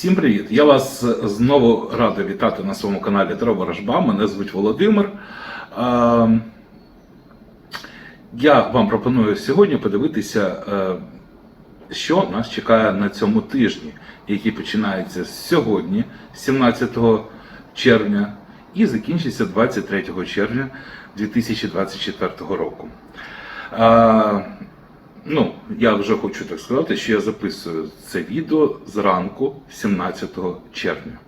Всім привіт! Я вас знову радий вітати на своєму каналі Таро Ворожба. Мене звуть Володимир. Я вам пропоную сьогодні подивитися, е, що нас чекає на цьому тижні, який починається сьогодні, 17 червня, і закінчиться 23 червня 2024 року. Ну, я вже хочу так сказати, що я записую це відео зранку 17 червня.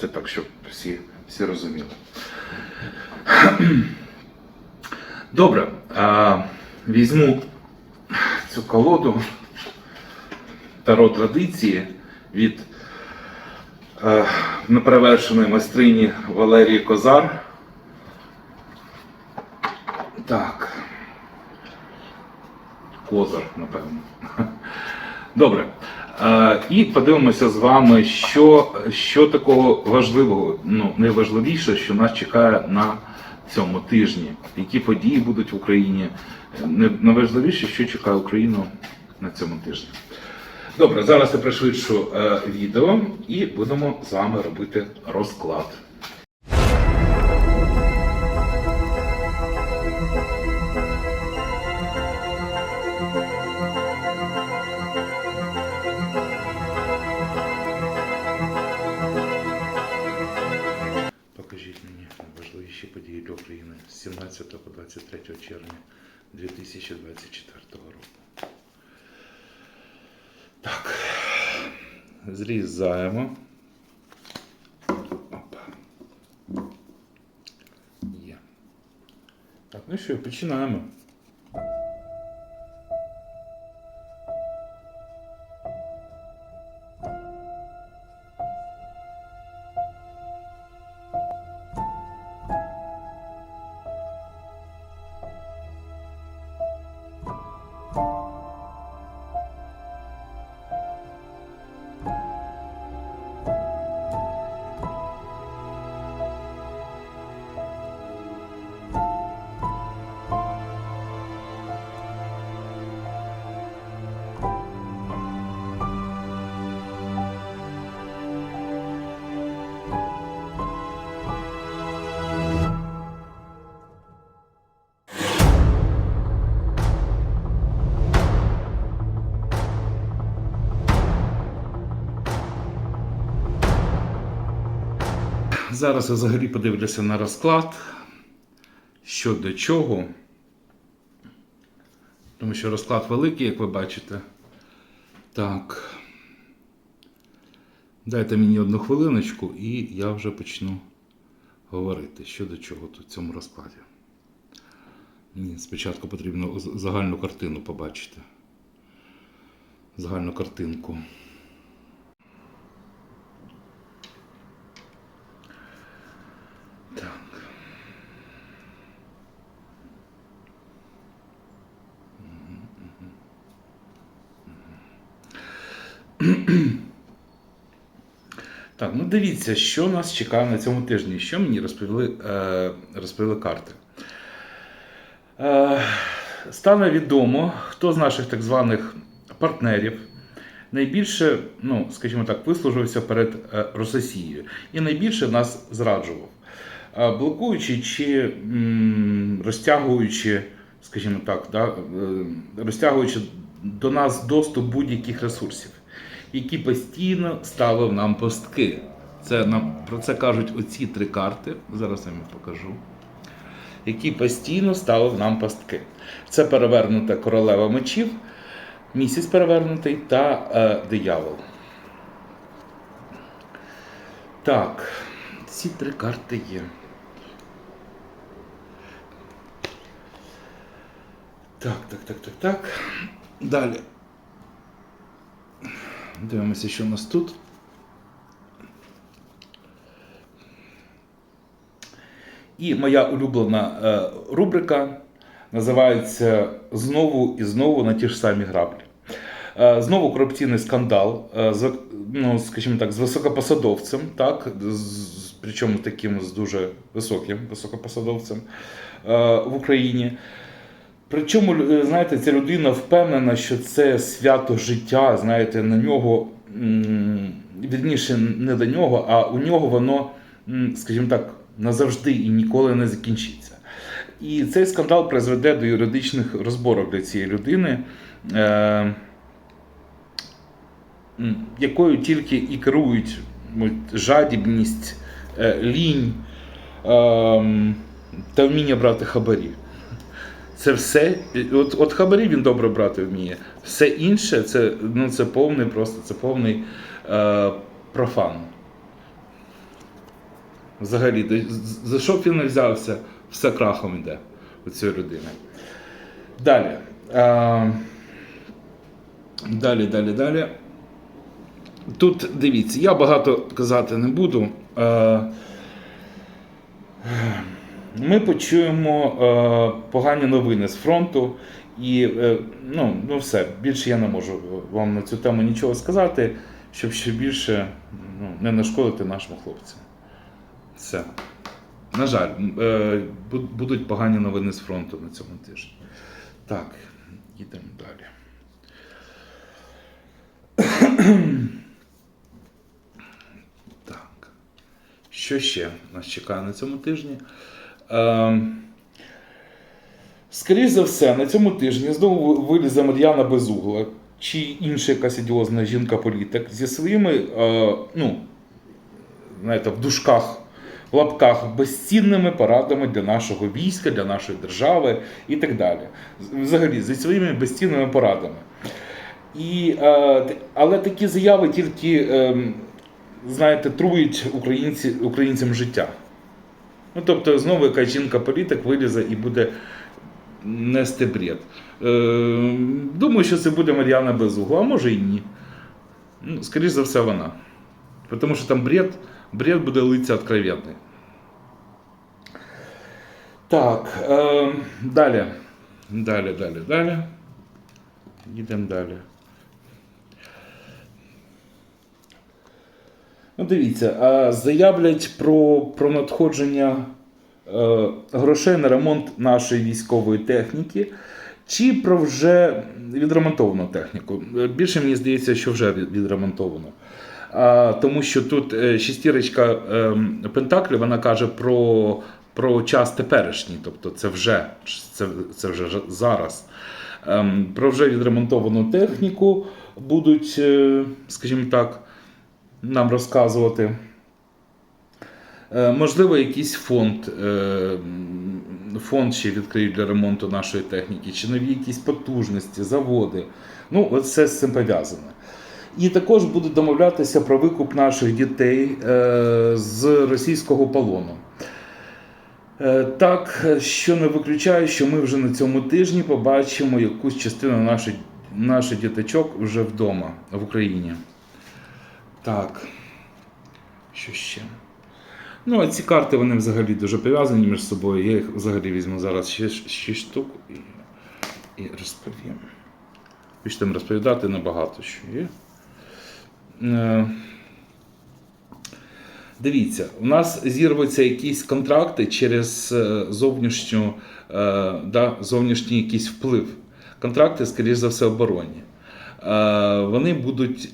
Це так, щоб всі, всі розуміли. Добре. А, візьму цю колоду Таро традиції від е, неперевершеної майстрині Валерії Козар. Так. Козар, напевно. Добре. Е, І подивимося з вами, що, що такого важливого, ну найважливіше, що нас чекає на цьому тижні. Які події будуть в Україні. Найважливіше, що чекає Україну на цьому тижні. Добре, зараз я пришвидшу е, відео і будемо з вами робити розклад. 17 по 23 червня 2024 року. Так. Зрізаємо. Опа. Є. Так, ну що, починаємо. Зараз я взагалі подивлюся на розклад, що до чого. Тому що розклад великий, як ви бачите. Так. Дайте мені одну хвилиночку, і я вже почну говорити, що до чого тут в цьому розкладі. Мені спочатку потрібно загальну картину побачити. Загальну картинку. Дивіться, що нас чекає на цьому тижні. Що мені розповіли, е, розповіли карти. Е, стане відомо, хто з наших так званих партнерів найбільше, ну, скажімо так, вислужився перед е, Росією і найбільше нас зраджував, Е, блокуючи чи м, розтягуючи, скажімо так, да, е, розтягуючи до нас доступ будь-яких ресурсів, які постійно ставив нам пастки. Це нам про це кажуть оці три карти. Зараз я вам покажу. Які постійно ставив нам пастки. Це перевернута королева мечів, місяць перевернутий та е, диявол. Так, ці три карти є. Так, так, так, так, так. Далі. Дивимося, що у нас тут. І моя улюблена е, рубрика називається Знову і знову на ті ж самі граблі. Е, знову корупційний скандал, е, з, ну, скажімо так, з високопосадовцем, так, з, причому таким з дуже високим високопосадовцем в Україні. Причому, знаєте, ця людина впевнена, що це свято життя, знаєте, на нього вірніше, не до нього, а у нього воно, скажімо так, назавжди і ніколи не закінчиться. І цей скандал призведе до юридичних розборок для цієї людини, е, якою тільки і керують жадібність, е, лінь е, та вміння брати хабарі. Це все. От, от хабарі він добре брати вміє. Все інше це, ну, це повний просто це повний е, профан. Взагалі, за що б він не взявся, все крахом йде у цієї людини. Далі. Е, далі, далі, далі. Тут дивіться, я багато казати не буду. Е, ми почуємо е, погані новини з фронту. І е, ну, ну все, більше я не можу вам на цю тему нічого сказати, щоб ще більше ну, не нашкодити нашим хлопцям. Все. На жаль, е, будуть погані новини з фронту на цьому тижні. Так, їдемо далі. Так. Що ще нас чекає на цьому тижні? Е, Скоріше за все, на цьому тижні знову вилізе Мар'яна Безугла чи інша якась ідіозна жінка-політик зі своїми, е, ну, знаєте, в дужках, в лапках безцінними порадами для нашого війська, для нашої держави і так далі. Взагалі, зі своїми безцінними порадами. І, е, але такі заяви тільки, е, знаєте, трують українці, українцям життя. Ну, тобто, знову якась жінка-політик вилізе і буде нести бред. Е, думаю, що це буде Мар'яна Безугла, а може і ні. Ну, скоріше за все, вона. Тому що там бред, бред буде литься откровенний. Так, е, далі. Далі, далі, далі. Йдемо далі. Ну, дивіться, а заявлять про, про надходження е, грошей на ремонт нашої військової техніки, чи про вже відремонтовану техніку. Е, Більше мені здається, що вже відремонтовано. Тому що тут е, шестірочка е, Пентаклі вона каже про, про час теперішній, тобто це вже, це, це вже зараз. Ем, про вже відремонтовану техніку будуть, е, скажімо так, нам розказувати. Е, Можливо, якийсь фонд, фонд ще відкриють для ремонту нашої техніки, чи нові якісь потужності, заводи. Ну, от все з цим пов'язане. І також будуть домовлятися про викуп наших дітей е, з російського полону. Е, Так, що не виключаю, що ми вже на цьому тижні побачимо якусь частину наших, наших діточок вже вдома в Україні. Так. Що ще? Ну, а ці карти вони взагалі дуже пов'язані між собою. Я їх взагалі візьму зараз 6, 6 штук і, і розповім. Більше розповідати небагато що є. Е, Дивіться, у нас зірвуться якісь контракти через е, зовнішню, е, да, зовнішній якийсь вплив. Контракти, скоріш за все, оборонні. Вони будуть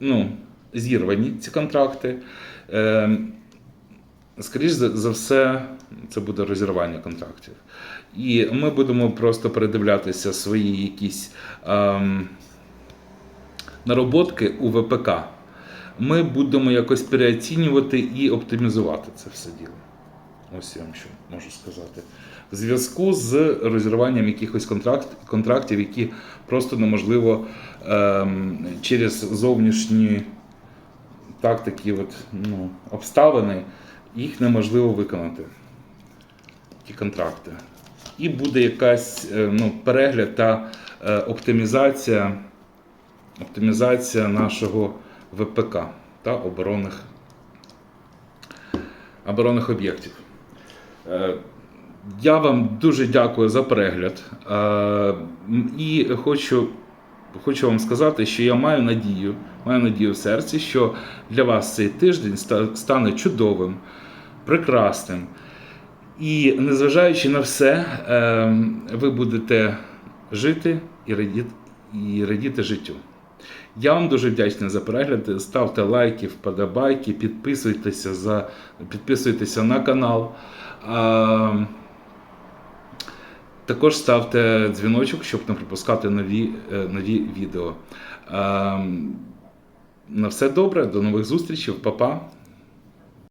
ну, зірвані, ці контракти. Скоріш за все, це буде розірвання контрактів. І ми будемо просто передивлятися свої якісь ем, нароботки у ВПК. Ми будемо якось переоцінювати і оптимізувати це все діло. Ось я вам що можу сказати. В зв'язку з розірванням якихось контракт, контрактів, які просто неможливо ем, через зовнішні так, такі от, ну, обставини, їх неможливо виконати. Ті контракти. І буде якась е, ну, перегляд та е, оптимізація, оптимізація нашого ВПК та оборонних, оборонних об'єктів. Е, Я вам дуже дякую за перегляд. Е, І хочу, хочу вам сказати, що я маю надію, маю надію в серці, що для вас цей тиждень стане чудовим, прекрасним. І незважаючи на все, е, ви будете жити і радіти, і радіти життю. Я вам дуже вдячний за перегляд. Ставте лайки, вподобайки, підписуйтеся, за, підписуйтеся на канал. А, також ставте дзвіночок, щоб не пропускати нові, е, нові відео. А, на все добре, до нових зустрічей, Па-па.